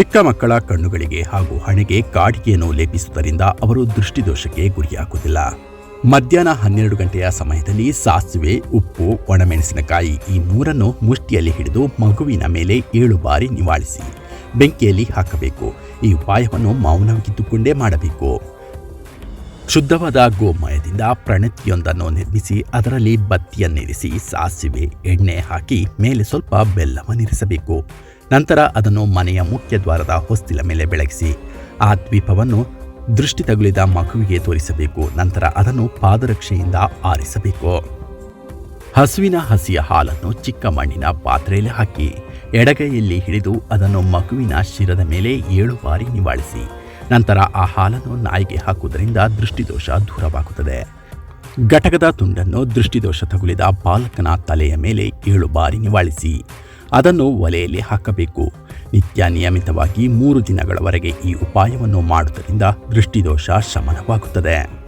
ಚಿಕ್ಕ ಮಕ್ಕಳ ಕಣ್ಣುಗಳಿಗೆ ಹಾಗೂ ಹಣೆಗೆ ಕಾಡಿಗೆಯನ್ನು ಲೇಪಿಸುವುದರಿಂದ ಅವರು ದೃಷ್ಟಿದೋಷಕ್ಕೆ ಗುರಿಯಾಗುವುದಿಲ್ಲ. ಮಧ್ಯಾಹ್ನ ಹನ್ನೆರಡು ಗಂಟೆಯ ಸಮಯದಲ್ಲಿ ಸಾಸಿವೆ, ಉಪ್ಪು, ಒಣಮೆಣಸಿನಕಾಯಿ ಈ ಮೂರನ್ನು ಮುಷ್ಟಿಯಲ್ಲಿ ಹಿಡಿದು ಮಗುವಿನ ಮೇಲೆ ಏಳು ಬಾರಿ ನಿವಾಳಿಸಿ, ಬೆಂಕಿಯಲ್ಲಿ ಹಾಕಬೇಕು. ಈ ಉಪಾಯವನ್ನು ಮೌನವಾಗಿದ್ದುಕೊಂಡೇ ಮಾಡಬೇಕು. ಶುದ್ಧವಾದ ಗೋಮಯದಿಂದ ಪ್ರಣತಿಯೊಂದನ್ನು ನಿರ್ಮಿಸಿ ಅದರಲ್ಲಿ ಬತ್ತಿಯನ್ನಿರಿಸಿ ಸಾಸಿವೆ, ಎಣ್ಣೆ ಹಾಕಿ ಮೇಲೆ ಸ್ವಲ್ಪ ಬೆಲ್ಲವನ್ನಿರಿಸಬೇಕು ನಂತರ ಅದನ್ನು ಮನೆಯ ಮುಖ್ಯ ದ್ವಾರದ ಹೊಸ್ತಿಲ ಮೇಲೆ ಬೆಳಗಿಸಿ, ಆ ದ್ವೀಪವನ್ನು ದೃಷ್ಟಿ ತಗುಲಿದ ಮಗುವಿಗೆ ತೋರಿಸಬೇಕು, ನಂತರ ಅದನ್ನು ಪಾದರಕ್ಷೆಯಿಂದ ಆರಿಸಬೇಕು. ಹಸುವಿನ ಹಸಿಯ ಹಾಲನ್ನು ಚಿಕ್ಕ ಮಣ್ಣಿನ ಪಾತ್ರೆಯಲ್ಲಿ ಹಾಕಿ, ಎಡಗೈಯಲ್ಲಿ ಹಿಡಿದು ಅದನ್ನು ಮಗುವಿನ ಶಿರದ ಮೇಲೆ ಏಳು ಬಾರಿ ನಿವಾಳಿಸಿ, ನಂತರ ಆ ಹಾಲನ್ನು ನಾಯಿಗೆ ಹಾಕುವುದರಿಂದ ದೃಷ್ಟಿದೋಷ ದೂರವಾಗುತ್ತದೆ. ಘಟಕದ ತುಂಡನ್ನು ದೃಷ್ಟಿದೋಷ ತಗುಲಿದ ಬಾಲಕನ ತಲೆಯ ಮೇಲೆ ಏಳು ಬಾರಿ ನಿವಾಳಿಸಿ ಅದನ್ನು ಒಲೆಯಲ್ಲಿ ಹಾಕಬೇಕು. ನಿತ್ಯ ನಿಯಮಿತವಾಗಿ ಮೂರು ದಿನಗಳವರೆಗೆ ಈ ಉಪಾಯವನ್ನು ಮಾಡುವುದರಿಂದ ದೃಷ್ಟಿದೋಷ ಶಮನವಾಗುತ್ತದೆ.